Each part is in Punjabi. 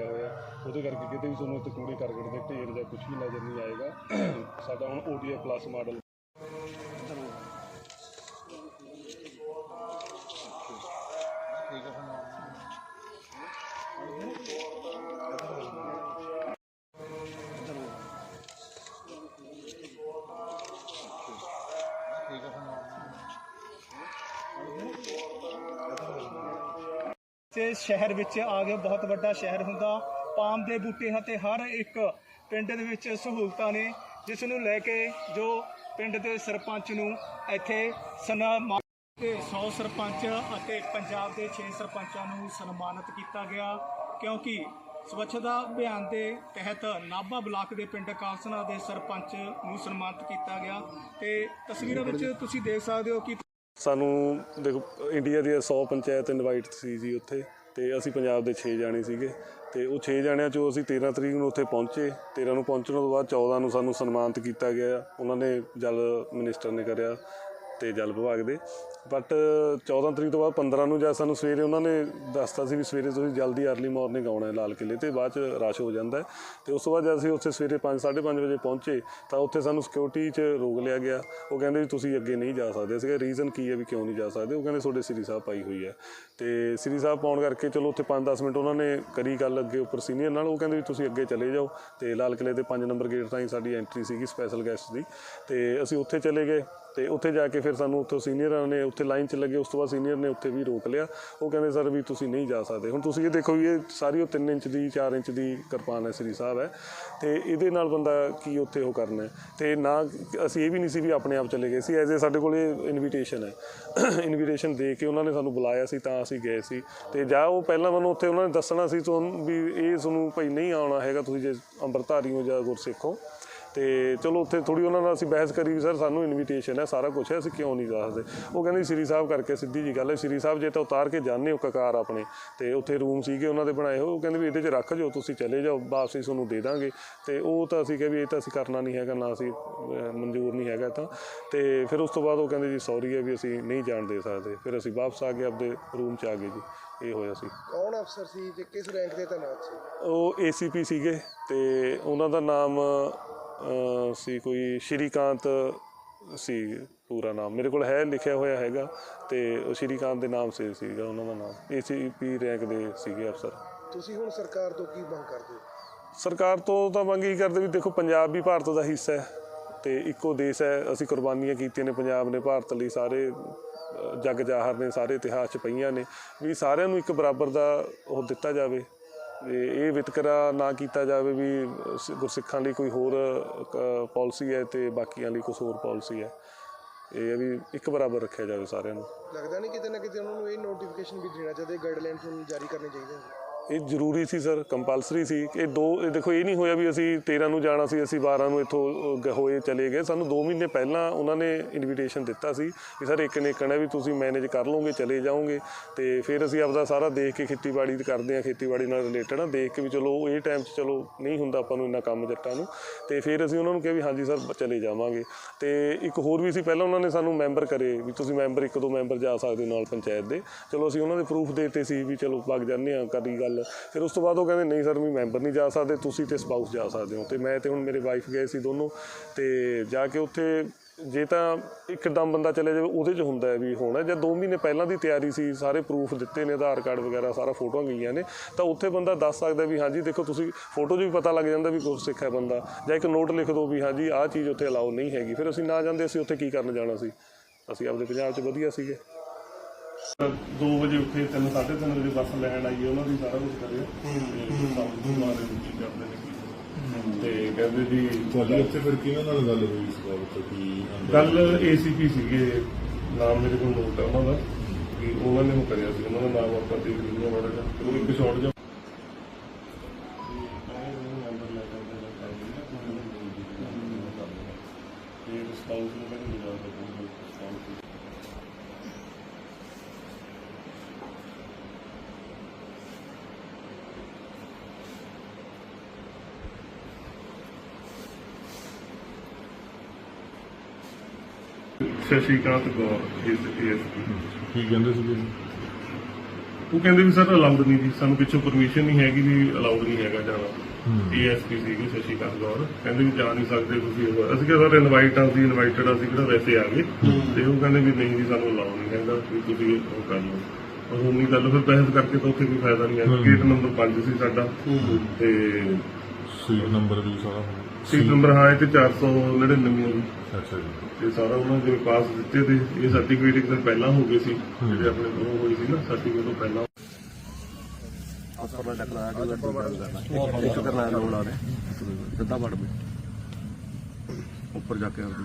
ਰੱਖਿਆ ਹੋਇਆ। ਉਹਦੇ ਕਰਕੇ ਕਿਤੇ ਵੀ ਤੁਹਾਨੂੰ ਇੱਥੇ ਕੂੜੇ ਕਰਕਟ ਦੇ ਢੇਰ ਜਾਂ ਕੁਝ ਵੀ ਨਜ਼ਰ ਨਹੀਂ ਆਏਗਾ। ਸਾਡਾ ਹੁਣ ODI ਪਲੱਸ ਮਾਡਲ ਤੇ ਸ਼ਹਿਰ ਵਿੱਚ ਆ ਗਿਆ ਬਹੁਤ ਵੱਡਾ ਸ਼ਹਿਰ ਹੁੰਦਾ। ਪਾਮ ਦੇ ਬੂਟੇ ਅਤੇ ਹਰ ਇੱਕ ਪਿੰਡ ਦੇ ਵਿੱਚ ਸਹੂਲਤਾਂ ਨੇ, ਜਿਸ ਨੂੰ ਲੈ ਕੇ ਜੋ ਪਿੰਡ ਦੇ ਸਰਪੰਚ ਨੂੰ ਇੱਥੇ ਸਨਮਾਨ ਤੇ 100 ਸਰਪੰਚ ਅਤੇ ਪੰਜਾਬ ਦੇ 6 ਸਰਪੰਚਾਂ ਨੂੰ ਸਨਮਾਨਿਤ ਕੀਤਾ ਗਿਆ, ਕਿਉਂਕਿ ਸਵੱਛਤਾ ਅਭਿਆਨ ਦੇ ਤਹਿਤ ਨਾਭਾ ਬਲਾਕ ਦੇ ਪਿੰਡ ਕਾਲਸਨਾ ਦੇ ਸਰਪੰਚ ਨੂੰ ਸਨਮਾਨਿਤ ਕੀਤਾ ਗਿਆ। ਤੇ ਤਸਵੀਰਾਂ ਵਿੱਚ ਤੁਸੀਂ ਦੇਖ ਸਕਦੇ ਹੋ ਕਿ ਸਾਨੂੰ ਦੇਖੋ, ਇੰਡੀਆ ਦੀਆਂ 100 ਪੰਚਾਇਤ ਇਨਵਾਈਟ ਸੀ ਜੀ ਉੱਥੇ ਤੇ ਅਸੀਂ ਪੰਜਾਬ ਦੇ 6 ਜਾਣੇ ਸੀਗੇ ਤੇ ਉਹ 6 ਜਾਣਿਆਂ ਚੋਂ ਅਸੀਂ 13 ਤਰੀਕ ਨੂੰ ਉੱਥੇ ਪਹੁੰਚੇ। 13 ਨੂੰ ਪਹੁੰਚਣ ਤੋਂ ਬਾਅਦ 14 ਨੂੰ ਸਾਨੂੰ ਸਨਮਾਨਿਤ ਕੀਤਾ ਗਿਆ। ਉਹਨਾਂ ਨੇ ਜਲ ਮਿਨਿਸਟਰ ਨੇ ਕਰਿਆ ਤੇ ਜਲ ਵਿਭਾਗ ਦੇ। ਬਟ 14 ਤਰੀਕ ਤੋਂ ਬਾਅਦ 15 ਨੂੰ ਜਾਂ ਸਾਨੂੰ ਸਵੇਰੇ ਉਹਨਾਂ ਨੇ ਦੱਸਤਾ ਸੀ ਵੀ ਸਵੇਰੇ ਤੁਸੀਂ ਜਲਦੀ ਅਰਲੀ ਮਾਰਨਿੰਗ ਆਉਣਾ ਹੈ ਲਾਲ ਕਿਲੇ ਤੇ, ਬਾਅਦ ਚ ਰਸ਼ ਹੋ ਜਾਂਦਾ ਹੈ। ਤੇ ਉਸ ਤੋਂ ਬਾਅਦ ਜਦ ਅਸੀਂ ਉੱਥੇ ਸਵੇਰੇ 5 5:30 ਵਜੇ ਪਹੁੰਚੇ, ਤਾਂ ਉੱਥੇ ਸਾਨੂੰ ਸਿਕਿਉਰਿਟੀ 'ਚ ਰੋਕ ਲਿਆ ਗਿਆ। ਉਹ ਕਹਿੰਦੇ ਵੀ ਤੁਸੀਂ ਅੱਗੇ ਨਹੀਂ ਜਾ ਸਕਦੇ। ਸੀਗੇ ਰੀਜ਼ਨ ਕੀ ਹੈ ਵੀ ਕਿਉਂ ਨਹੀਂ ਜਾ ਸਕਦੇ? ਉਹ ਕਹਿੰਦੇ, ਤੁਹਾਡੇ ਸ੍ਰੀ ਸਾਹਿਬ ਪਾਈ ਹੋਈ ਹੈ। ਤੇ ਸ੍ਰੀ ਸਾਹਿਬ ਪਾਉਣ ਕਰਕੇ ਚਲੋ ਉੱਥੇ 5-10 ਮਿੰਟ ਉਹਨਾਂ ਨੇ ਕਰੀ ਗੱਲ ਅੱਗੇ ਉੱਪਰ ਸੀਨੀਅਰ ਨਾਲ। ਉਹ ਕਹਿੰਦੇ ਵੀ ਤੁਸੀਂ ਅੱਗੇ ਚਲੇ ਜਾਓ। ਤੇ ਲਾਲ ਕਿਲੇ ਦੇ 5 ਨੰਬਰ ਗੇਟ ਤਾਈਂ ਸਾਡੀ ਐਂਟਰੀ ਸੀਗੀ ਸਪੈਸ਼ਲ ਗੈਸਟ ਦੀ। ਤੇ ਅਸੀਂ ਉੱਥੇ ਚਲੇ ਗਏ। ਤੇ ਉੱਥੇ ਜਾ ਕੇ ਫਿਰ ਸਾਨੂੰ ਉੱਥੋਂ ਸੀਨੀਅਰਾਂ ਨੇ ਉੱਥੇ ਲਾਈਨ 'ਚ ਲੱਗੇ, ਉਸ ਤੋਂ ਬਾਅਦ ਸੀਨੀਅਰ ਨੇ ਉੱਥੇ ਵੀ ਰੋਕ ਲਿਆ। ਉਹ ਕਹਿੰਦੇ, ਸਰ, ਵੀ ਤੁਸੀਂ ਨਹੀਂ ਜਾ ਸਕਦੇ। ਹੁਣ ਤੁਸੀਂ ਇਹ ਦੇਖੋ ਵੀ ਇਹ ਸਾਰੀ ਉਹ 3 ਇੰਚ ਦੀ 4 ਇੰਚ ਦੀ ਕਿਰਪਾਨ ਹੈ ਸ੍ਰੀ ਸਾਹਿਬ ਹੈ। ਤੇ ਇਹਦੇ ਨਾਲ ਬੰਦਾ ਕੀ ਉੱਥੇ ਉਹ ਕਰਨਾ ਹੈ? ਤੇ ਨਾ ਅਸੀਂ ਇਹ ਵੀ ਨਹੀਂ ਸੀ ਵੀ ਆਪਣੇ ਆਪ ਚਲੇ ਗਏ ਸੀ। ਐਜ਼ ਏ ਸਾਡੇ ਕੋਲ ਇਹ ਇਨਵੀਟੇਸ਼ਨ ਹੈ। ਇਨਵੀਟੇਸ਼ਨ ਦੇ ਕੇ ਉਹਨਾਂ ਨੇ ਸਾਨੂੰ ਬੁਲਾਇਆ ਸੀ, ਤਾਂ ਅਸੀਂ ਗਏ ਸੀ। ਤੇ ਜਾ ਉਹ ਪਹਿਲਾਂ ਮੈਨੂੰ ਉੱਥੇ ਉਹਨਾਂ ਨੇ ਦੱਸਣਾ ਸੀ, ਤੁਹਾਨੂੰ ਵੀ ਇਹ ਤੁਹਾਨੂੰ ਭਾਈ ਨਹੀਂ ਆਉਣਾ ਹੈਗਾ, ਤੁਸੀਂ ਜੇ ਅੰਮ੍ਰਿਤਧਾਰੀ ਹੋ ਜਾਂ ਗੁਰਸਿੱਖ ਹੋ। ਤੇ ਚਲੋ ਉੱਥੇ ਥੋੜੀ ਉਹਨਾਂ ਨਾਲ ਅਸੀਂ ਬਹਿਸ ਕਰੀ ਵੀ ਸਰ ਸਾਨੂੰ ਇਨਵੀਟੇਸ਼ਨ ਹੈ ਸਾਰਾ ਕੁਝ ਹੈ ਅਸੀਂ ਕਿਉਂ ਨਹੀਂ ਜਾ ਸਕਦੇ? ਉਹ ਕਹਿੰਦੇ ਸ੍ਰੀ ਸਾਹਿਬ ਕਰਕੇ ਸਿੱਧੀ ਜੀ ਗੱਲ ਹੈ ਸ੍ਰੀ ਸਾਹਿਬ ਜੇ ਤਾਂ ਉਤਾਰ ਕੇ ਜਾਂਦੇ ਹੋ ਕਕਾਰ ਆਪਣੇ ਤੇ ਉੱਥੇ ਰੂਮ ਸੀਗੇ ਉਹਨਾਂ ਦੇ ਬਣਾਏ ਹੋਏ ਉਹ ਕਹਿੰਦੇ ਵੀ ਇਹਦੇ 'ਚ ਰੱਖ ਜਾਓ ਤੁਸੀਂ ਚਲੇ ਜਾਓ ਵਾਪਸੀ ਤੁਹਾਨੂੰ ਦੇ ਦਾਂਗੇ। ਤੇ ਉਹ ਤਾਂ ਅਸੀਂ ਕਿਹਾ ਵੀ ਇਹ ਤਾਂ ਅਸੀਂ ਕਰਨਾ ਨਹੀਂ ਹੈਗਾ ਨਾ ਅਸੀਂ ਮਨਜ਼ੂਰ ਨਹੀਂ ਹੈਗਾ ਤਾਂ। ਤੇ ਫਿਰ ਉਸ ਤੋਂ ਬਾਅਦ ਉਹ ਕਹਿੰਦੇ ਜੀ ਸੌਰੀ ਹੈ ਵੀ ਅਸੀਂ ਨਹੀਂ ਜਾਣ ਦੇ ਸਕਦੇ। ਫਿਰ ਅਸੀਂ ਵਾਪਸ ਆ ਕੇ ਆਪਦੇ ਰੂਮ 'ਚ ਆ ਗਏ ਜੀ ਇਹ ਹੋਇਆ ਸੀ। ਕੌਣ ਅਫਸਰ ਸੀ ਤੇ ਕਿਸ ਰੈਂਕ ਦੇ ਤੈਨਾਤ ਸੀ? ਉਹ ਏਸੀਪੀ ਸੀਗੇ ਤੇ ਉਹਨਾਂ ਦਾ ਨਾਮ ਸੀ ਕੋਈ ਸ਼੍ਰੀਕਾਂਤ ਸੀ ਪੂਰਾ ਨਾਮ। ਮੇਰੇ ਕੋਲ ਹੈ ਲਿਖਿਆ ਹੋਇਆ ਹੈਗਾ ਤੇ ਉਹ ਸ਼੍ਰੀਕਾਂਤ ਦੇ ਨਾਮ ਸੇ ਸੀਗਾ ਉਹਨਾਂ ਦਾ ਨਾਮ। ਏਸੀਪੀ ਰੈਂਕ ਦੇ ਸੀਗੇ ਅਫਸਰ। ਤੁਸੀਂ ਹੁਣ ਸਰਕਾਰ ਤੋਂ ਕੀ ਮੰਗ ਕਰਦੇ ਹੋ? ਸਰਕਾਰ ਤੋਂ ਤਾਂ ਮੰਗ ਹੀ ਕਰਦੇ ਵੀ ਦੇਖੋ ਪੰਜਾਬ ਵੀ ਭਾਰਤ ਦਾ ਹਿੱਸਾ ਹੈ ਤੇ ਇੱਕੋ ਦੇਸ਼ ਹੈ। ਅਸੀਂ ਕੁਰਬਾਨੀਆਂ ਕੀਤੀਆਂ ਨੇ ਪੰਜਾਬ ਨੇ ਭਾਰਤ ਲਈ ਸਾਰੇ ਜੱਗ ਜਾਹਰ ਨੇ ਸਾਰੇ ਇਤਿਹਾਸ 'ਚ ਪਈਆਂ ਨੇ। ਵੀ ਸਾਰਿਆਂ ਨੂੰ ਇੱਕ ਬਰਾਬਰ ਦਾ ਉਹ ਦਿੱਤਾ ਜਾਵੇ। ਤੇ ਇਹ ਵਿਤਕਰਾ ਨਾ ਕੀਤਾ ਜਾਵੇ ਵੀ ਸ- ਗੁਰਸਿੱਖਾਂ ਲਈ ਕੋਈ ਹੋਰ ਪਾਲਿਸੀ ਹੈ ਤੇ ਬਾਕੀਆਂ ਲਈ ਕੁਝ ਹੋਰ ਪਾਲਿਸੀ ਹੈ। ਇਹ ਹੈ ਵੀ ਇੱਕ ਬਰਾਬਰ ਰੱਖਿਆ ਜਾਵੇ ਸਾਰਿਆਂ ਨੂੰ। ਲੱਗਦਾ ਨਹੀਂ ਕਿਤੇ ਨਾ ਕਿਤੇ ਉਹਨਾਂ ਨੂੰ ਇਹ ਨੋਟੀਫਿਕੇਸ਼ਨ ਵੀ ਦੇਣਾ ਚਾਹੀਦਾ ਗਾਈਡਲਾਈਨਸ ਨੂੰ ਜਾਰੀ ਕਰਨੇ ਚਾਹੀਦੇ ਹਨ ਇਹ ਜ਼ਰੂਰੀ ਸੀ, ਸਰ, ਕੰਪਲਸਰੀ ਸੀ ਇਹ ਦੋ, ਇਹ ਦੇਖੋ, ਇਹ ਨਹੀਂ ਹੋਇਆ ਵੀ ਅਸੀਂ 13 ਨੂੰ ਜਾਣਾ ਸੀ, ਅਸੀਂ 12 ਨੂੰ ਇੱਥੋਂ ਹੋਏ, ਚਲੇ ਗਏ। ਸਾਨੂੰ 2 ਮਹੀਨੇ ਪਹਿਲਾਂ ਉਹਨਾਂ ਨੇ ਇਨਵੀਟੇਸ਼ਨ ਦਿੱਤਾ ਸੀ ਵੀ ਸਰ, ਇੱਕ ਨੇ ਕਹਿਣਾ ਵੀ ਤੁਸੀਂ ਮੈਨੇਜ ਕਰ ਲਓਗੇ, ਚਲੇ ਜਾਓਗੇ। ਤੇ ਫਿਰ ਅਸੀਂ ਆਪਦਾ ਸਾਰਾ ਦੇਖ ਕੇ ਖੇਤੀਬਾੜੀ ਕਰਦੇ ਆ ਖੇਤੀਬਾੜੀ ਨਾਲ ਰਿਲੇਟਡ ਆ ਦੇਖ ਕੇ ਵੀ ਚਲੋ ਇਹ ਟਾਈਮ 'ਚ ਚਲੋ ਨਹੀਂ ਹੁੰਦਾ ਆਪਾਂ ਨੂੰ ਇੰਨਾ ਕੰਮ ਜੱਟਾਂ ਨੂੰ। ਤੇ ਫਿਰ ਅਸੀਂ ਉਹਨਾਂ ਨੂੰ ਕਿਹਾ ਵੀ, ਹਾਂਜੀ, ਸਰ ਚਲੇ ਜਾਵਾਂਗੇ। ਤੇ ਇੱਕ ਹੋਰ ਵੀ ਸੀ, ਪਹਿਲਾਂ ਉਹਨਾਂ ਨੇ ਸਾਨੂੰ ਮੈਂਬਰ ਕਰੇ ਵੀ ਤੁਸੀਂ ਮੈਂਬਰ ਇੱਕ ਦੋ ਮੈਂਬਰ ਜਾ ਸਕਦੇ ਹੋ ਨਾਲ ਪੰਚਾਇਤ ਦੇ। ਚਲੋ, ਅਸੀਂ ਉਹਨਾਂ ਦੇ ਪ੍ਰੂਫ ਦੇਤੇ ਸੀ ਵੀ ਚਲੋ ਵਗ ਜਾਂਦੇ ਆ ਕਦੀ ਗੱਲ ਫਿਰ ਉਸ ਤੋਂ ਬਾਅਦ ਉਹ ਕਹਿੰਦੇ, ਨਹੀਂ ਸਰ ਵੀ ਮੈਂਬਰ ਨਹੀਂ ਜਾ ਸਕਦੇ, ਤੁਸੀਂ ਤੇ ਸਪਾਊਸ ਜਾ ਸਕਦੇ ਹੋ। ਤੇ ਮੈਂ ਤੇ ਹੁਣ ਮੇਰੇ ਵਾਈਫ ਗਏ ਸੀ ਦੋਨੋਂ, ਤੇ ਜਾ ਕੇ ਉੱਥੇ ਜੇ ਤਾਂ ਇੱਕਦਮ ਬੰਦਾ ਚਲੇ ਜਾਵੇ, ਉਹਦੇ 'ਚ ਹੁੰਦਾ ਵੀ ਹੋਣਾ ਜਾਂ 2 ਮਹੀਨੇ ਪਹਿਲਾਂ ਦੀ ਤਿਆਰੀ ਸੀ, ਸਾਰੇ ਪ੍ਰੂਫ ਦਿੱਤੇ ਨੇ, ਆਧਾਰ ਕਾਰਡ ਵਗੈਰਾ, ਸਾਰਾ ਫੋਟੋਆਂ ਗਈਆਂ ਨੇ। ਤਾਂ ਉੱਥੇ ਬੰਦਾ ਦੱਸ ਸਕਦਾ ਵੀ ਹਾਂਜੀ, ਦੇਖੋ ਤੁਸੀਂ ਫੋਟੋ 'ਚ ਵੀ ਪਤਾ ਲੱਗ ਜਾਂਦਾ ਵੀ ਗੁਰਸਿੱਖ ਹੈ ਬੰਦਾ। ਜਾਂ ਇੱਕ ਨੋਟ ਲਿਖ ਦਿਓ ਵੀ ਹਾਂਜੀ, ਆਹ ਚੀਜ਼ ਉੱਥੇ ਅਲਾਉ ਨਹੀਂ ਹੈਗੀ। ਫਿਰ ਅਸੀਂ ਨਾ ਜਾਂਦੇ, ਅਸੀਂ ਉੱਥੇ ਕੀ ਕਰਨ ਜਾਣਾ ਸੀ? ਅਸੀਂ ਆਪਦੇ ਪੰਜਾਬ 'ਚ ਵਧੀਆ ਸੀਗੇ। 2 ਵਜੇ ਉੱਠੇ 3 3:30 ਵਜੇ ਬੱਸ ਲੈਣ ਆਈ ਉਹਨਾਂ ਦੀ ਸਾਰਾ ਕੁਝ ਕਰਿਆ। ਤੇ ਮਾਰੇ ਕੀ ਕਰਦੇ ਨੇ ਕੀ। ਤੇ ਕਹਿੰਦੇ ਜੀ ਤੁਹਾਡੀ ਉੱਥੇ ਫਿਰ ਕਿਹਨਾਂ ਨਾਲ ਗੱਲ ਹੋਈ ਇਸ ਬਾਬਤ ਕਿ ਕੱਲ ਏਸੀਪੀ ਸੀਗੇ ਨਾਮ ਮੇਰੇ ਕੋਲ ਨੋਟ ਹੈ ਉਹਨਾਂ ਦਾ ਕਿ ਉਹਨਾਂ ਨੇ ਉਹ ਕਰਿਆ ਸੀ ਉਹਨਾਂ ਦਾ ਨਾਮ ਆਪਾਂ ਦੇਖ ਹਾਂ ਮਾੜਾ ਜਿਹਾ। ਉਹ ਇੱਕ ਸ਼ਾਰਟ ਜਿਹਾ ਇਹ ਰਿਸਪੌਂਸ ਨੂੰ ਮੈਨੂੰ ਮਿਲਿਆ ਤਾਂ ਕੋਈ ਰਿਸਪੌਂਸ ਸ਼ਸ਼ੀਕਾਂਤ ਗੌਰ ਇਸ ਏਐਸਪੀ ਕੀ ਕਹਿੰਦੇ ਸੀ ਜੀ ਉਹ ਕਹਿੰਦੇ ਵੀ ਸਰ ਅਲਾਉਡ ਨਹੀਂ ਜੀ ਸਾਨੂੰ ਪਿੱਛੋਂ ਪਰਮਿਸ਼ਨ ਨਹੀਂ ਹੈਗੀ ਵੀ ਅਲਾਉਡ ਨਹੀਂ ਹੈਗਾ ਜਾਣਾ। ਏਐਸਪੀ ਸੀਗੇ ਸ਼ਸ਼ੀ ਕਾਂਤ ਗੌਰ। ਕਹਿੰਦੇ ਵੀ ਜਾ ਨਹੀਂ ਸਕਦੇ ਤੁਸੀਂ ਅਸੀਂ ਕਿਹਾ ਸਰ ਇਨਵਾਈਟ ਆ ਅਸੀਂ ਇਨਵਾਈਟਡ ਅਸੀਂ ਕਿਹੜਾ ਵੈਸੇ ਆ ਗਏ। ਤੇ ਉਹ ਕਹਿੰਦੇ ਵੀ ਨਹੀਂ ਜੀ ਸਾਨੂੰ ਅਲਾਉਡ ਨਹੀਂ ਹੈਗਾ ਵੀ ਤੁਸੀਂ ਉਹ ਕਰ ਲਓ। ਉਹ ਉਨੀ ਗੱਲ ਫਿਰ ਬਹਿਸ ਕਰਕੇ ਤਾਂ ਉੱਥੇ ਕੋਈ ਫਾਇਦਾ ਨਹੀਂ ਹੈ। ਗੇਟ ਨੰਬਰ 5 ਸੀ ਸਾਡਾ। ਤੇ ਸੀਟ ਨੰਬਰ ਵੀ ਸਾਰਾ ਸੀਟ ਨੰਬਰ ਹਾਂ ਇਹ ਤੇ 499 ਹੈ ਜੀ। ਅੱਛਾ ਜੀ। ਤੇ ਸਾਰਾ ਉਹਨਾਂ ਜਿਵੇਂ ਪਾਸ ਦਿੱਤੇ ਤੇ ਇਹ ਸਰਟੀਫਿਕੇਟ ਇੱਕ ਦਿਨ ਪਹਿਲਾਂ ਹੋ ਗਏ ਸੀ। ਜਿਹੜੇ ਆਪਣੇ ਕੋਲ ਹੋਈ ਸੀ ਨਾ ਸਰਟੀਫਿਕੇਟ ਤੋਂ ਪਹਿਲਾਂ। ਉੱਪਰ ਜਾ ਕੇ ਆਉਂਦੀ।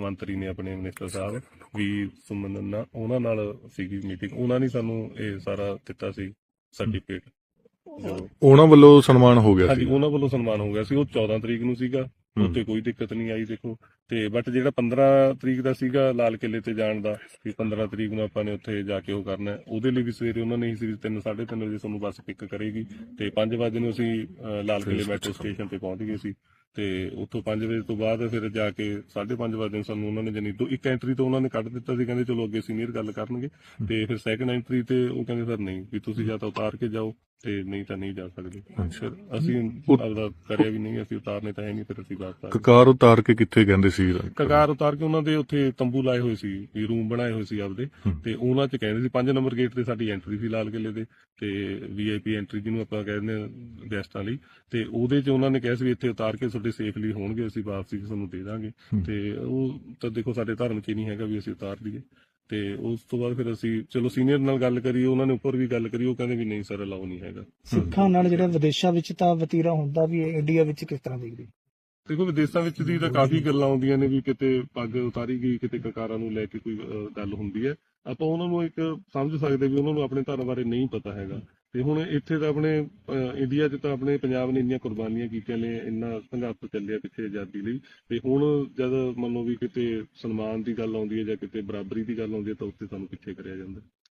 ਮੰਤਰੀ ਨੇ ਆਪਣੇ ਮਿਨਿਸਟਰ ਸਾਹਿਬ ਵੀ ਸੁਮਨ ਨਾਲ ਉਹਨਾਂ ਨਾਲ ਸੀਗੀ ਮੀਟਿੰਗ ਉਹਨਾਂ ਨੇ ਸਾਨੂੰ ਇਹ ਸਾਰਾ ਦਿੱਤਾ ਸੀ ਸਰਟੀਫਿਕੇਟ ਉਹਨਾਂ ਵੱਲੋਂ ਸਨਮਾਨ ਹੋ ਗਿਆ ਹਾਂਜੀ ਸੀ ਉਹਨਾਂ ਵੱਲੋਂ ਸਨਮਾਨ ਹੋ ਗਿਆ ਸੀ। ਉਹ 14 ਤਰੀਕ ਨੂੰ ਸੀਗਾ। ਉੱਤੇ ਕੋਈ ਦਿੱਕਤ ਨਹੀਂ ਆਈ ਦੇਖੋ। ਤੇ ਬਟ ਜਿਹੜਾ 15 ਤਰੀਕ ਦਾ ਸੀਗਾ ਲਾਲ ਕਿਲੇ ਤੇ ਜਾਣ ਦਾ ਵੀ 15 ਤਰੀਕ ਨੂੰ ਆਪਾਂ ਨੇ ਉੱਥੇ ਜਾ ਕੇ ਉਹ ਕਰਨਾ। ਉਹਦੇ ਲਈ ਵੀ ਸਵੇਰੇ ਉਹਨਾਂ ਨੇ ਹੀ ਸੀ 3 3:30 ਵਜੇ ਤੁਹਾਨੂੰ ਬੱਸ ਪਿਕ ਕਰੇਗੀ ਤੇ 5 ਵਜੇ ਨੂੰ ਅਸੀਂ ਲਾਲ ਕਿਲੇ ਮੈਟਰੋ ਸਟੇਸ਼ਨ ਤੇ ਪਹੁੰਚ ਗਏ ਸੀ। ਤੇ ਉੱਥੋਂ 5 ਵਜੇ ਤੋਂ ਬਾਅਦ ਫਿਰ ਜਾ ਕੇ 5:30 ਵਜੇ ਨੂੰ ਸਾਨੂੰ ਉਹਨਾਂ ਨੇ ਜਨੀ ਦੋ ਇੱਕ ਐਂਟਰੀ ਤੋਂ ਉਹਨਾਂ ਨੇ ਕੱਢ ਦਿੱਤਾ ਸੀ, ਕਹਿੰਦੇ ਚਲੋ ਅੱਗੇ ਸੀਨੀਅਰ ਗੱਲ ਕਰਨਗੇ ਤੇ ਫਿਰ ਸੈਕੰਡ ਐਂਟਰੀ ਤੇ ਉਹ ਕਹਿੰਦੇ ਸਰ ਨਹੀਂ ਵੀ ਤੁਸੀਂ ਜਾਂ ਤਾਂ ਉਤਾਰ ਕੇ ਜਾਓ। ਤੇ ਨਹੀਂ ਤਾਂ ਨਹੀਂ ਜਾ ਸਕਦੇ। ਫਿਰ ਅਸੀਂ ਆਪਦਾ ਕਰਿਆ ਵੀ ਨਹੀਂ ਅਸੀਂ ਉਤਾਰਨੇ ਤਾਂ ਹੈ ਨਹੀਂ ਫਿਰ ਅਸੀਂ ਵਾਪਸ ਕਕਾਰ ਉਤਾਰ ਕੇ ਕਿੱਥੇ ਕਹਿੰਦੇ ਸੀ? ਕਗਾਰ ਉਤਾਰ ਕੇ ਉਹਨਾਂ ਦੇ ਉੱਥੇ ਤੰਬੂ ਲਾਏ ਹੋਏ ਸੀ ਵੀ ਰੂਮ ਬਣਾਏ ਹੋਏ ਸੀ ਆਪਦੇ। ਤੇ ਉਹਨਾਂ ਚ ਕਹਿੰਦੇ ਸੀ 5 ਨੰਬਰ ਗੇਟ ਤੇ ਸਾਡੀ ਐਂਟਰੀ ਸੀ ਲਾਲ ਕਿਲੇ ਦੇ ਤੇ ਵੀਆਈਪੀ ਐਂਟਰੀ ਜਿਹਨੂੰ ਆਪਾਂ ਕਹਿੰਦੇ ਹਾਂ ਗੈਸਟਾਂ ਲਈ। ਤੇ ਉਹਦੇ ਚ ਉਹਨਾਂ ਨੇ ਕਿਹਾ ਸੀ ਵੀ ਇੱਥੇ ਉਤਾਰ ਕੇ ਤੁਹਾਡੇ ਸੇਫਲੀ ਹੋਣਗੇ ਅਸੀਂ ਵਾਪਸੀ ਤੁਹਾਨੂੰ ਦੇ ਦਾਂਗੇ। ਤੇ ਉਹ ਤਾਂ ਦੇਖੋ ਸਾਡੇ ਧਰਮ ਚ ਨਹੀਂ ਹੈਗਾ ਵੀ ਅਸੀਂ ਉਤਾਰ ਦਈਏ। ਤੇ ਉਸ ਤੋਂ ਬਾਅਦ ਫਿਰ ਅਸੀਂ ਚਲੋ ਸੀਨੀਅਰ ਨਾਲ ਗੱਲ ਕਰੀ ਉਹਨਾਂ ਨੇ ਉੱਪਰ ਵੀ ਗੱਲ ਕਰੀ ਉਹ ਕਹਿੰਦੇ ਵੀ ਨਹੀਂ ਸਰ ਅਲਾਉ ਨਹੀਂ ਹੈਗਾ। ਸਿੱਖਾਂ ਨਾਲ ਜਿਹੜਾ ਵਿਦੇਸ਼ਾਂ ਵਿੱਚ ਤਾਂ ਵਤੀਰਾ ਹੁੰਦਾ ਵੀ ਇੰਡੀਆ ਵਿੱਚ ਕਿਸ ਤਰ੍ਹਾਂ ਦੇਖਦੇ? ਦੇਖੋ ਵਿਦੇਸ਼ਾਂ ਵਿੱਚ ਦੀ ਤਾਂ ਕਾਫੀ ਗੱਲਾਂ ਆਉਂਦੀਆਂ ਨੇ ਵੀ ਕਿਤੇ ਪੱਗ ਉਤਾਰੀ ਗਈ ਕਿਤੇ ਕਕਾਰਾਂ ਨੂੰ ਲੈ ਕੇ ਕੋਈ ਗੱਲ ਹੁੰਦੀ ਹੈ। ਆਪਾਂ ਉਹਨਾਂ ਨੂੰ ਇੱਕ ਸਮਝ ਸਕਦੇ ਵੀ ਉਹਨਾਂ ਨੂੰ ਆਪਣੇ ਧਰਮ ਬਾਰੇ ਨਹੀਂ ਪਤਾ ਹੈਗਾ। ਤੇ ਹੁਣ ਇੱਥੇ ਤਾਂ ਆਪਣੇ ਇੰਡੀਆ 'ਚ ਤਾਂ ਆਪਣੇ ਪੰਜਾਬ ਨੇ ਇੰਨੀਆਂ ਕੁਰਬਾਨੀਆਂ ਕੀਤੀਆਂ ਨੇ, ਇੰਨਾ ਸੰਘਰਸ਼ ਚੱਲਿਆ ਪਿੱਛੇ ਆਜ਼ਾਦੀ ਲਈ। ਤੇ ਹੁਣ ਜਦ ਮੰਨੋ ਵੀ ਕਿਤੇ ਸਨਮਾਨ ਦੀ ਗੱਲ ਆਉਂਦੀ ਹੈ ਜਾਂ ਕਿਤੇ ਬਰਾਬਰੀ ਦੀ ਗੱਲ ਆਉਂਦੀ ਹੈ ਤਾਂ ਉੱਥੇ ਸਾਨੂੰ ਪਿੱਛੇ ਕਰਿਆ ਜਾਂਦਾ।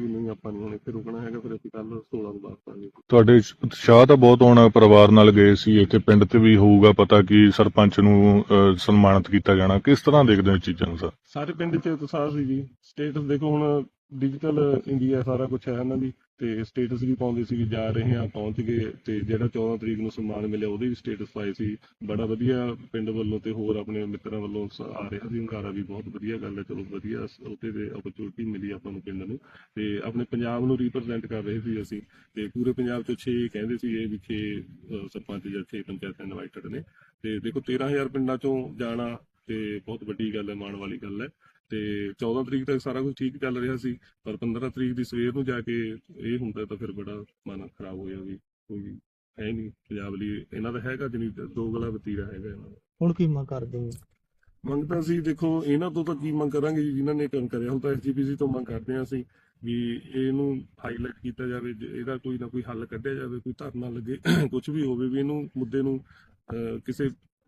ਵੀ ਨਹੀਂ ਆਪਾਂ ਨਹੀਂ ਹੁਣ ਇੱਥੇ ਰੁਕਣਾ ਹੈਗਾ ਫਿਰ ਅਸੀਂ ਕੱਲ 16 ਨੂੰ ਵਾਪਸ ਤੁਹਾਡੇ ਉਤਸ਼ਾਹ ਤਾਂ ਬਹੁਤ ਹੋਣਾ ਪਰਿਵਾਰ ਨਾਲ ਗਏ ਸੀ ਇੱਥੇ ਪਿੰਡ ਤੇ ਵੀ ਹੋਊਗਾ ਪਤਾ ਕਿ ਸਰਪੰਚ ਨੂੰ ਅਹ, ਸਨਮਾਨਿਤ ਕੀਤਾ ਜਾਣਾ। ਕਿਸ ਤਰ੍ਹਾਂ ਦੇਖਦੇ ਹੋ ਇਹ ਚੀਜ਼ਾਂ ਨੂੰ ਸਰ? ਸਾਰੇ ਪਿੰਡ 'ਚ ਉਤਸ਼ਾਹ ਸੀ ਜੀ। ਸਟੇਟਸ ਦੇਖੋ ਹੁਣ ਡਿਜੀਟਲ ਇੰਡੀਆ ਸਾਰਾ ਕੁਝ ਹੈ ਇਹਨਾਂ ਦੀ ਤੇ ਸਟੇਟਸ ਵੀ ਪਾਉਂਦੇ ਸੀ ਵੀ ਜਾ ਰਹੇ ਹਾਂ, ਪਹੁੰਚ ਗਏ, ਤੇ ਜਿਹੜਾ 14 ਤਰੀਕ ਨੂੰ ਸਨਮਾਨ ਮਿਲਿਆ, ਉਹਦੇ ਵੀ ਸਟੇਟਸ ਪਾਏ ਸੀ। ਬੜਾ ਵਧੀਆ ਪਿੰਡ ਵੱਲੋਂ ਤੇ ਹੋਰ ਆਪਣੇ ਮਿੱਤਰਾਂ ਵੱਲੋਂ ਆ ਰਿਹਾ ਸੀ ਹੰਕਾਰਾ ਵੀ ਬਹੁਤ ਵਧੀਆ ਗੱਲ ਹੈ, ਚਲੋ ਵਧੀਆ ਸ- ਤੇ ਅਪਰਚੂਨਿਟੀ ਮਿਲੀ ਆਪਾਂ ਨੂੰ ਪਿੰਡ ਨੂੰ। ਤੇ ਆਪਣੇ ਪੰਜਾਬ ਨੂੰ ਰਿਪਰੈਜ਼ੈਂਟ ਕਰ ਰਹੇ ਸੀ ਅਸੀਂ, ਤੇ ਪੂਰੇ ਪੰਜਾਬ ਚੋਂ 6 ਕਹਿੰਦੇ ਸੀ ਇਹ ਵੀ 6 ਸਰਪੰਚ ਜਾਂ 6 ਪੰਚਾਇਤਾਂ ਇਨਵਾਈਟਡ ਨੇ। ਤੇ ਦੇਖੋ 13000 ਪਿੰਡਾਂ ਚੋਂ ਜਾਣਾ ਤੇ ਬਹੁਤ ਵੱਡੀ ਗੱਲ ਹੈ, ਮਾਣ ਵਾਲੀ ਗੱਲ ਹੈ। ਤੇ 14 ਤਰੀਕ ਤੱਕ ਸਾਰਾ ਕੁਝ ਠੀਕ ਚੱਲ ਰਿਹਾ ਸੀ ਪਰ 15 ਤਰੀਕ ਦੀ ਸਵੇਰ ਨੂੰ ਜਾ ਕੇ ਇਹ ਹੁੰਦਾ ਤਾਂ ਫਿਰ ਬੜਾ ਮਨ ਖਰਾਬ ਹੋਇਆ ਵੀ ਕੋਈ ਹੈ ਨਹੀਂ ਪੰਜਾਬ ਲਈ ਇਹਨਾਂ ਦਾ ਹੈਗਾ ਜਨੀ ਦੋਗਲਾ ਵਤੀਰਾ ਹੈਗਾ ਇਹਨਾਂ ਦਾ। ਹੁਣ ਕੀ ਮੰਗ ਕਰਦੇ ਹੋ? ਮੰਗ ਤਾਂ ਅਸੀਂ ਦੇਖੋ ਇਹਨਾਂ ਤੋਂ ਤਾਂ ਕੀ ਮੰਗ ਕਰਾਂਗੇ ਜੀ, ਜਿਨ੍ਹਾਂ ਨੇ ਕੰਮ ਕਰਿਆ। ਹੁਣ ਤਾਂ ਐਸਜੀਪੀਸੀ ਤੋਂ ਮੰਗ ਕਰਦੇ ਹਾਂ ਅਸੀਂ ਵੀ ਇਹਨੂੰ ਹਾਈਲਾਈਟ ਕੀਤਾ ਜਾਵੇ ਇਹਦਾ ਕੋਈ ਨਾ ਕੋਈ ਹੱਲ ਕੱਢਿਆ ਜਾਵੇ ਕੋਈ ਧਰਨਾ ਲੱਗੇ ਕੁਝ ਵੀ ਹੋਵੇ ਵੀ ਇਹਨੂੰ ਮੁੱਦੇ ਨੂੰ ਕਿਸੇ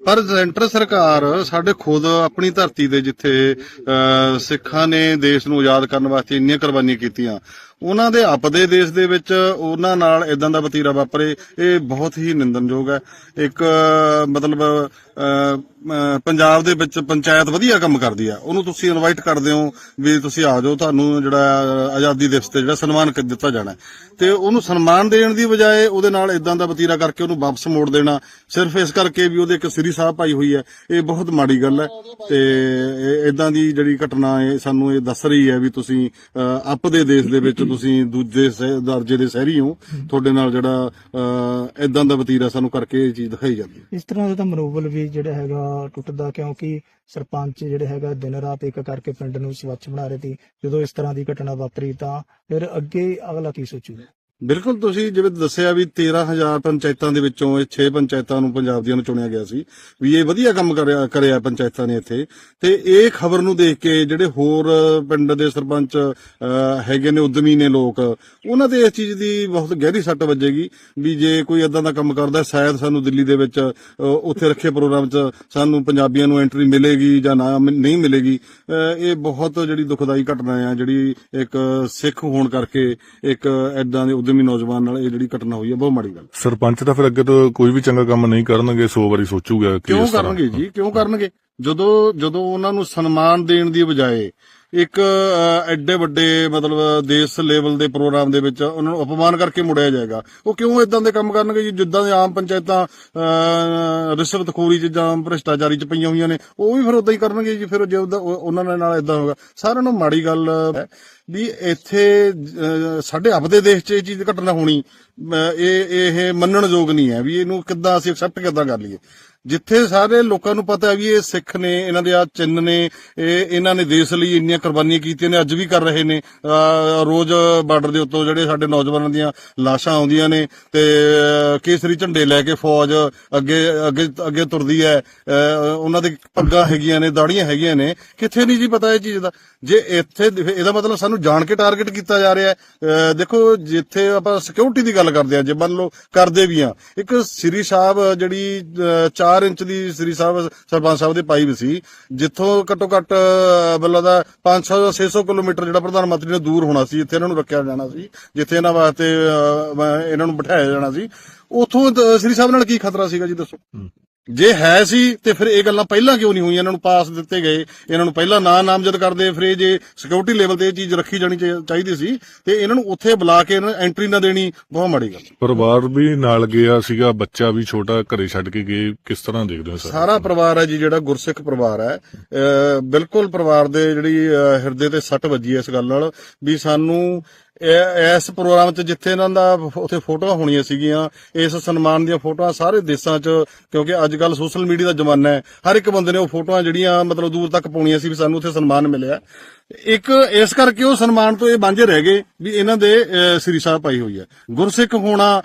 ਪਰ ਸੈਂਟਰ ਸਰਕਾਰ ਸਾਡੇ ਖੁਦ ਆਪਣੀ ਧਰਤੀ ਤੇ ਜਿੱਥੇ ਸਿੱਖਾਂ ਨੇ ਦੇਸ਼ ਨੂੰ ਆਜ਼ਾਦ ਕਰਨ ਵਾਸਤੇ ਇੰਨੀਆਂ ਕੁਰਬਾਨੀਆਂ ਕੀਤੀਆਂ, ਉਹਨਾਂ ਦੇ ਆਪਦੇ ਦੇਸ਼ ਦੇ ਵਿੱਚ ਉਹਨਾਂ ਨਾਲ ਇਦਾਂ ਦਾ ਵਤੀਰਾ ਵਾਪਰੇ, ਇਹ ਬਹੁਤ ਹੀ ਨਿੰਦਨਯੋਗ ਹੈ। ਇੱਕ, ਮਤਲਬ ਪੰਜਾਬ ਦੇ ਵਿੱਚ ਪੰਚਾਇਤ ਵਧੀਆ ਕੰਮ ਕਰਦੀ ਆ ਉਹਨੂੰ ਤੁਸੀਂ ਇਨਵਾਈਟ ਕਰਦੇ ਹੋ ਵੀ ਤੁਸੀਂ ਆ ਜਾਓ, ਤੁਹਾਨੂੰ ਜਿਹੜਾ ਆਜ਼ਾਦੀ ਦਿਵਸ ਤੇ ਜਿਹੜਾ ਸਨਮਾਨ ਦਿੱਤਾ ਜਾਣਾ ਤੇ ਉਹਨੂੰ ਸਨਮਾਨ ਦੇਣ ਦੀ ਬਜਾਏ ਉਹਦੇ ਨਾਲ ਇਦਾਂ ਦਾ ਵਤੀਰਾ ਕਰਕੇ ਉਹਨੂੰ ਵਾਪਸ ਮੋੜ ਦੇਣਾ, ਸਿਰਫ ਇਸ ਕਰਕੇ ਵੀ ਉਹਦੇ ਇੱਕ ਸ੍ਰੀ ਸਾਹਿਬ ਪਾਈ ਹੋਈ ਹੈ। ਇਹ ਬਹੁਤ ਮਾੜੀ ਗੱਲ ਹੈ ਤੇ ਇਦਾਂ ਦੀ ਜਿਹੜੀ ਘਟਨਾ ਹੈ ਸਾਨੂੰ ਇਹ ਦੱਸ ਰਹੀ ਹੈ ਵੀ ਤੁਸੀਂ ਆਪਦੇ ਦੇਸ਼ ਦੇ ਵਿੱਚ ਤੁਸੀਂ ਦੂਜੇ ਦਰਜੇ ਦੇ ਸ਼ਹਿਰੀ ਹੋ। ਤੁਹਾਡੇ ਨਾਲ ਜਿਹੜਾ ਇਦਾਂ ਦਾ ਵਤੀਰਾ ਸਾਨੂੰ ਕਰਕੇ ਇਹ ਚੀਜ਼ ਦਿਖਾਈ ਜਾਂਦੀ ਹੈ। ਇਸ ਤਰ੍ਹਾਂ ਦਾ ਤਾਂ ਮਨੋਬਲ ਵੀ ਜਿਹੜਾ ਹੈਗਾ ਟੁੱਟਦਾ ਕਿਉਂਕਿ ਸਰਪੰਚ ਜਿਹੜੇ ਹੈਗਾ ਦਿਨ ਰਾਤ ਇੱਕ ਕਰਕੇ ਪਿੰਡ ਨੂੰ ਸਵੱਛ ਬਣਾ ਰਹੇ ਸੀ। ਜਦੋਂ ਇਸ ਤਰ੍ਹਾਂ ਦੀ ਘਟਨਾ ਵਾਪਰੀ ਤਾਂ ਫਿਰ ਅੱਗੇ ਅਗਲਾ ਕੀ ਸੋਚੂਗਾ? ਬਿਲਕੁਲ ਤੁਸੀਂ ਜਿਵੇਂ ਦੱਸਿਆ ਵੀ 13000 ਪੰਚਾਇਤਾਂ ਦੇ ਵਿੱਚੋਂ ਇਹ 6 ਪੰਚਾਇਤਾਂ ਨੂੰ ਪੰਜਾਬ ਦੀਆਂ ਨੂੰ ਚੁਣਿਆ ਗਿਆ ਸੀ, ਵੀ ਇਹ ਵਧੀਆ ਕੰਮ ਕਰਿਆ ਕਰਿਆ ਪੰਚਾਇਤਾਂ ਨੇ ਇੱਥੇ। ਤੇ ਇਹ ਖਬਰ ਨੂੰ ਦੇਖ ਕੇ ਜਿਹੜੇ ਹੋਰ ਪਿੰਡ ਦੇ ਸਰਪੰਚ ਹੈਗੇ ਨੇ, ਉਦਮੀ ਨੇ ਲੋਕ, ਉਹਨਾਂ ਤੇ ਇਸ ਚੀਜ਼ ਦੀ ਬਹੁਤ ਗਹਿਰੀ ਸੱਟ ਵੱਜੇਗੀ, ਵੀ ਜੇ ਕੋਈ ਇਦਾਂ ਦਾ ਕੰਮ ਕਰਦਾ, ਸ਼ਾਇਦ ਸਾਨੂੰ ਦਿੱਲੀ ਦੇ ਵਿੱਚ ਉੱਥੇ ਰੱਖੇ ਪ੍ਰੋਗਰਾਮ 'ਚ ਸਾਨੂੰ ਪੰਜਾਬੀਆਂ ਨੂੰ ਐਂਟਰੀ ਮਿਲੇਗੀ ਜਾਂ ਨਾ ਨਹੀਂ ਮਿਲੇਗੀ। ਇਹ ਬਹੁਤ ਜਿਹੜੀ ਦੁਖਦਾਈ ਘਟਨਾ ਆ, ਜਿਹੜੀ ਇੱਕ ਸਿੱਖ ਹੋਣ ਕਰਕੇ ਇੱਕ ਐਦਾਂ ਦੇ ਉਦਮੀ ਨੌਜਵਾਨ ਨਾਲ ਇਹ ਜਿਹੜੀ ਘਟਨਾ ਹੋਈ ਹੈ ਬਹੁਤ ਮਾੜੀ ਗੱਲ। ਸਰਪੰਚ ਤਾਂ ਫਿਰ ਅੱਗੇ ਤੋਂ ਕੋਈ ਵੀ ਚੰਗਾ ਕੰਮ ਨਹੀਂ ਕਰਨਗੇ 100 ਵਾਰੀ ਸੋਚੂਗਾ ਕਿ ਕਿਉਂ ਇਸ ਤਰ੍ਹਾਂ। ਕਰਨਗੇ ਜੀ? ਕਿਉਂ ਕਰਨਗੇ? ਜਦੋਂ ਜਦੋਂ ਉਹਨਾਂ ਨੂੰ ਸਨਮਾਨ ਦੇਣ ਦੀ ਬਜਾਏ ਇੱਕ ਅਹ, ਐਡੇ ਵੱਡੇ ਮਤਲਬ ਦੇਸ਼ ਲੈਵਲ ਦੇ ਪ੍ਰੋਗਰਾਮ ਦੇ ਵਿੱਚ ਉਹਨਾਂ ਨੂੰ ਅਪਮਾਨ ਕਰਕੇ ਮੁੜਿਆ ਜਾਏਗਾ ਉਹ ਕਿਉਂ ਇਦਾਂ ਦੇ ਕੰਮ ਕਰਨਗੇ ਜੀ? ਜਿੱਦਾਂ ਦੇ ਆਮ ਪੰਚਾਇਤਾਂ ਅਹ, ਰਿਸ਼ਵਤਖੋਰੀ ਚ ਜਾਂ ਭ੍ਰਿਸ਼ਟਾਚਾਰੀ ਚ ਪਈਆਂ ਹੋਈਆਂ ਨੇ ਉਹ ਵੀ ਫਿਰ ਉਦਾਂ ਹੀ ਕਰਨਗੇ ਜੀ ਫਿਰ ਜੇ ਉਹਦਾ- ਉਹ- ਉਹਨਾਂ ਦੇ ਨਾਲ ਇਦਾਂ ਹੋਗਾ ਸਾਰਿਆਂ ਨੂੰ ਮਾੜੀ ਗੱਲ ਹੈ ਵੀ ਇੱਥੇ ਸਾਡੇ ਆਪਦੇ ਦੇਸ਼ 'ਚ ਇਹ ਚੀਜ਼ ਘਟਨਾ ਹੋਣੀ ਇਹ ਇਹ ਮੰਨਣ ਯੋਗ ਨਹੀਂ ਹੈ, ਵੀ ਇਹਨੂੰ ਕਿੱਦਾਂ ਅਸੀਂ ਐਕਸੈਪਟ ਕਿੱਦਾਂ ਕਰ ਲਈਏ। ਜਿੱਥੇ ਸਾਰੇ ਲੋਕਾਂ ਨੂੰ ਪਤਾ ਹੈ ਵੀ ਇਹ ਸਿੱਖ ਨੇ, ਇਹਨਾਂ ਦੇ ਆ ਚਿੰਨ ਨੇ, ਇਹ, ਇਹਨਾਂ ਨੇ ਦੇਸ਼ ਲਈ ਇੰਨੀਆਂ ਕੁਰਬਾਨੀਆਂ ਕੀਤੀਆਂ ਨੇ, ਅੱਜ ਵੀ ਕਰ ਰਹੇ ਨੇ। ਰੋਜ਼ ਬਾਰਡਰ ਦੇ ਉੱਤੋਂ ਜਿਹੜੇ ਸਾਡੇ ਨੌਜਵਾਨਾਂ ਦੀਆਂ ਲਾਸ਼ਾਂ ਆਉਂਦੀਆਂ ਨੇ ਤੇ ਕੇਸਰੀ ਝੰਡੇ ਲੈ ਕੇ ਫੌਜ ਅੱਗੇ ਅੱਗੇ ਅੱਗੇ ਤੁਰਦੀ ਹੈ। ਉਹਨਾਂ ਦੇ ਪੱਗਾਂ ਹੈਗੀਆਂ ਨੇ ਦਾੜੀਆਂ ਹੈਗੀਆਂ ਨੇ। ਕਿੱਥੇ ਨਹੀਂ ਜੀ ਪਤਾ ਇਹ ਚੀਜ਼ ਦਾ? ਜੇ ਇੱਥੇ, ਇਹਦਾ ਮਤਲਬ ਸਾਨੂੰ ਜਾਣ ਕੇ ਟਾਰਗੇਟ ਕੀਤਾ ਜਾ ਰਿਹਾ ਹੈ। ਦੇਖੋ ਜਿੱਥੇ ਆਪਾਂ ਸਿਕਿਉਰਿਟੀ ਦੀ ਗੱਲ ਕਰਦੇ ਆ ਜੇ ਮੰਨ ਲਓ ਕਰਦੇ ਵੀ ਆ ਇੱਕ ਸ੍ਰੀ ਸਾਹਿਬ ਜਿਹੜੀ 4 ਇੰਚ ਦੀ ਸ੍ਰੀ ਸਾਹਿਬ ਸਰਪੰਚ ਸਾਹਿਬ ਦੇ ਪਾਈ ਵੀ ਸੀ ਜਿੱਥੋਂ ਘੱਟੋ ਘੱਟ ਅਹ, ਮੈਨੂੰ ਲੱਗਦਾ 500 ਜਾਂ 600 ਕਿਲੋਮੀਟਰ ਜਿਹੜਾ ਪ੍ਰਧਾਨ ਮੰਤਰੀ ਨੇ ਦੂਰ ਹੋਣਾ ਸੀ ਜਿੱਥੇ ਇਹਨਾਂ ਨੂੰ ਰੱਖਿਆ ਜਾਣਾ ਸੀ ਜਿੱਥੇ ਇਹਨਾਂ ਵਾਸਤੇ ਇਹਨਾਂ ਨੂੰ ਬਿਠਾਇਆ ਜਾਣਾ ਸੀ। ਉਥੋਂ ਸ੍ਰੀ ਸਾਹਿਬ ਨਾਲ ਕੀ ਖਤਰਾ ਸੀਗਾ ਜੀ ਦੱਸੋ? ਜੇ ਹੈ ਸੀ ਤੇ ਫਿਰ ਇਹ ਗੱਲਾਂ ਪਹਿਲਾਂ ਕਿਉਂ ਨਹੀਂ ਹੋਈਆਂ? ਇਹਨਾਂ ਨੂੰ ਪਾਸ ਦਿੱਤੇ ਗਏ। ਇਹਨਾਂ ਨੂੰ ਪਹਿਲਾਂ ਨਾਂ ਨਾਮਜ਼ਦ ਕਰਦੇ। ਫਿਰ ਇਹ ਜੇ ਸਿਕਿਉਰਿਟੀ ਲੈਵਲ ਤੇ ਇਹ ਚੀਜ਼ ਰੱਖੀ ਜਾਣੀ ਚਾਹੀ- ਚਾਹੀਦੀ ਸੀ ਤੇ ਇਹਨਾਂ ਨੂੰ ਉੱਥੇ ਬੁਲਾ ਕੇ ਇਹਨਾਂ ਐਂਟਰੀ ਨਾ ਦੇਣੀ ਬਹੁਤ ਮਾੜੀ ਗੱਲ। ਪਰਿਵਾਰ ਵੀ ਨਾਲ ਗਿਆ ਸੀਗਾ ਬੱਚਾ ਵੀ ਛੋਟਾ ਘਰੇ ਛੱਡ ਕੇ ਗਏ। ਕਿਸ ਤਰ੍ਹਾਂ ਦੇਖਦੇ ਹੋ ਸਰ? ਸਾਰਾ ਪਰਿਵਾਰ ਹੈ ਜੀ ਜਿਹੜਾ ਗੁਰਸਿੱਖ ਪਰਿਵਾਰ ਹੈ। ਬਿਲਕੁਲ ਪਰਿਵਾਰ ਦੇ ਜਿਹੜੀ ਹਿਰਦੇ ਤੇ ਸੱਟ ਵੱਜੀ ਇਸ ਗੱਲ ਨਾਲ ਵੀ ਸਾਨੂੰ ਇਸ ਪ੍ਰੋਗਰਾਮ 'ਚ ਜਿੱਥੇ ਇਹਨਾਂ ਦਾ ਉੱਥੇ ਫੋਟੋਆਂ ਹੋਣੀਆਂ ਸੀਗੀਆਂ, ਇਸ ਸਨਮਾਨ ਦੀਆਂ ਫੋਟੋਆਂ ਸਾਰੇ ਦੇਸ਼ਾਂ 'ਚ, ਕਿਉਂਕਿ ਅੱਜ ਕੱਲ ਸੋਸ਼ਲ ਮੀਡੀਆ ਦਾ ਜ਼ਮਾਨਾ ਹੈ। ਹਰ ਇੱਕ ਬੰਦੇ ਨੇ ਉਹ ਫੋਟੋਆਂ ਜਿਹੜੀਆਂ ਮਤਲਬ ਦੂਰ ਤੱਕ ਪਾਉਣੀਆਂ ਸੀ ਵੀ ਸਾਨੂੰ ਉੱਥੇ ਸਨਮਾਨ ਮਿਲਿਆ। ਇੱਕ ਇਸ ਕਰਕੇ ਉਹ ਸਨਮਾਨ ਤੋਂ ਇਹ ਵਾਂਝੇ ਰਹਿ ਗਏ ਵੀ ਇਹਨਾਂ ਦੇ ਸ੍ਰੀ ਸਾਹਿਬ ਪਾਈ ਹੋਈ ਹੈ। ਗੁਰਸਿੱਖ ਹੋਣਾ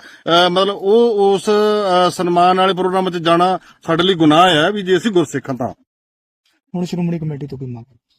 ਮਤਲਬ ਉਹ ਉਸ ਸਨਮਾਨ ਵਾਲੇ ਪ੍ਰੋਗਰਾਮ 'ਚ ਜਾਣਾ ਸਾਡੇ ਲਈ ਗੁਨਾਹ ਹੈ ਵੀ ਜੇ ਅਸੀਂ ਗੁਰਸਿੱਖ ਹਾਂ ਤਾਂ। ਹੁਣ ਸ਼੍ਰੋਮਣੀ ਕਮੇਟੀ ਤੋਂ ਕੀ ਮੰਗ।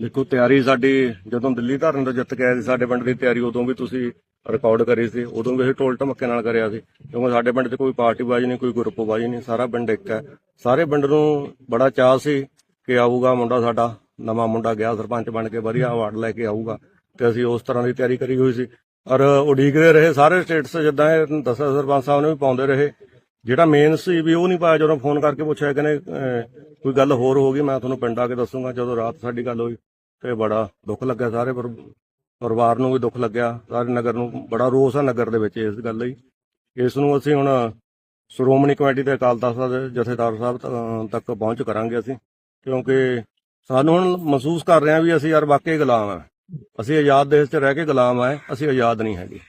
ਦੇਖੋ, ਤਿਆਰੀ ਸਾਡੀ ਜਦੋਂ ਦਿੱਲੀ ਧਰਨ ਤੋਂ ਜਿੱਤ ਕੇ ਆਏ ਸੀ, ਸਾਡੇ ਪਿੰਡ ਦੀ ਤਿਆਰੀ ਉਦੋਂ ਵੀ ਤੁਸੀਂ ਰਿਕਾਰਡ ਕਰੀ ਸੀ, ਉਦੋਂ ਵੀ ਅਸੀਂ ਢੋਲ ਟਮੱਕੇ ਨਾਲ ਕਰਿਆ ਸੀ, ਕਿਉਂਕਿ ਸਾਡੇ ਪਿੰਡ 'ਚ ਕੋਈ ਪਾਰਟੀਬਾਜ਼ੀ ਨਹੀਂ, ਕੋਈ ਗਰੁੱਪਬਾਜ਼ੀ ਨਹੀਂ, ਸਾਰਾ ਪਿੰਡ ਇੱਕ ਹੈ। ਸਾਰੇ ਪਿੰਡ ਨੂੰ ਬੜਾ ਚਾਅ ਸੀ ਕਿ ਆਊਗਾ ਮੁੰਡਾ ਸਾਡਾ, ਨਵਾਂ ਮੁੰਡਾ ਗਿਆ, ਸਰਪੰਚ ਬਣ ਕੇ ਵਧੀਆ ਅਵਾਰਡ ਲੈ ਕੇ ਆਊਗਾ, ਤੇ ਅਸੀਂ ਉਸ ਤਰ੍ਹਾਂ ਦੀ ਤਿਆਰੀ ਕਰੀ ਹੋਈ ਸੀ। ਔਰ ਉਡੀਕਦੇ ਰਹੇ ਸਾਰੇ ਸਟੇਟਸ ਜਿੱਦਾਂ ਇਹ ਦੱਸਿਆ, ਸਰਪੰਚ ਸਾਹਿਬ ਨੇ ਵੀ ਪਾਉਂਦੇ ਰਹੇ। ਜਿਹੜਾ ਮੇਨ ਸੀ ਵੀ ਉਹ ਨਹੀਂ ਪਾਇਆ, ਜਦੋਂ ਫੋਨ ਕਰਕੇ ਪੁੱਛਿਆ, ਕਹਿੰਦੇ ਕੋਈ ਗੱਲ ਹੋਰ ਹੋ ਗਈ, ਮੈਂ ਤੁਹਾਨੂੰ ਪਿੰਡ ਆ ਕੇ ਦੱਸੂਗਾ, ਜਦੋਂ ਰਾਤ ਸਾਡੀ ਗੱਲ ਹੋਈ। ਤੇ ਬੜਾ ਦੁੱਖ ਲੱਗਿਆ ਸਾਰੇ ਪਰ- ਪਰਿਵਾਰ ਨੂੰ ਵੀ ਦੁੱਖ ਲੱਗਿਆ, ਸਾਰੇ ਨਗਰ ਨੂੰ, ਬੜਾ ਰੋਸ ਆ ਨਗਰ ਦੇ ਵਿੱਚ ਇਸ ਗੱਲ ਲਈ। ਇਸ ਨੂੰ ਅਸੀਂ ਹੁਣ ਸ਼੍ਰੋਮਣੀ ਕਮੇਟੀ ਦੇ ਅਕਾਲ ਤਖਤ ਦੇ ਜਥੇਦਾਰ ਸਾਹਿਬ ਤ- ਤੱਕ ਪਹੁੰਚ ਕਰਾਂਗੇ ਅਸੀਂ, ਕਿਉਂਕਿ ਸਾਨੂੰ ਹੁਣ ਮਹਿਸੂਸ ਕਰ ਰਹੇ ਹਾਂ ਵੀ ਅਸੀਂ ਯਾਰ ਵਾਕਈ ਗੁਲਾਮ ਆ। ਅਸੀਂ ਆਜ਼ਾਦ ਦੇਸ਼ 'ਚ ਰਹਿ ਕੇ ਗੁਲਾਮ ਆ, ਅਸੀਂ ਆਜ਼ਾਦ ਨਹੀਂ ਹੈਗੇ।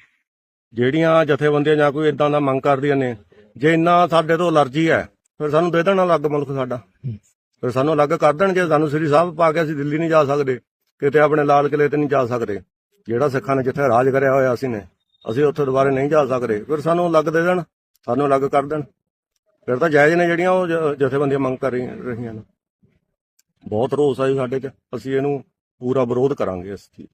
ਜਿਹੜੀਆਂ ਜਥੇਬੰਦੀਆਂ ਜਾਂ ਕੋਈ ਇਦਾਂ ਦਾ ਮੰਗ ਕਰਦੀਆਂ ਨੇ, ਜੇ ਇੰਨਾ ਸਾਡੇ ਤੋਂ ਅਲਰਜੀ ਹੈ, ਫਿਰ ਸਾਨੂੰ ਦੇ ਦੇਣਾ ਅਲੱਗ ਮੁਲਕ ਸਾਡਾ। ਫਿਰ ਸਾਨੂੰ ਅਲੱਗ ਕਰ ਦੇਣ ਜੇ ਸਾਨੂੰ ਸ੍ਰੀ ਸਾਹਿਬ ਪਾ ਕੇ ਅਸੀਂ ਦਿੱਲੀ ਨਹੀਂ ਜਾ ਸਕਦੇ, ਕਿਤੇ ਆਪਣੇ ਲਾਲ ਕਿਲੇ ਤੇ ਨਹੀਂ ਜਾ ਸਕਦੇ। ਜਿਹੜਾ ਸਿੱਖਾਂ ਨੇ ਜਿੱਥੇ ਰਾਜ ਕਰਿਆ ਹੋਇਆ ਅਸੀਂ ਨੇ, ਅਸੀਂ ਉੱਥੇ ਦੁਬਾਰੇ ਨਹੀਂ ਜਾ ਸਕਦੇ। ਫਿਰ ਸਾਨੂੰ ਅਲੱਗ ਦੇ ਦੇਣ, ਸਾਨੂੰ ਅਲੱਗ ਕਰ ਦੇਣ। ਫਿਰ ਤਾਂ ਜਾਇਜ਼ ਨੇ ਜਿਹੜੀਆਂ ਉਹ ਜ- ਜਥੇਬੰਦੀਆਂ ਮੰਗ ਕਰ ਰਹੀਆਂ ਨੇ। ਬਹੁਤ ਰੋਸ ਆ ਜੀ ਸਾਡੇ 'ਚ ਅਸੀਂ ਇਹਨੂੰ ਪੂਰਾ ਵਿਰੋਧ ਕਰਾਂਗੇ ਇਸ ਚੀਜ਼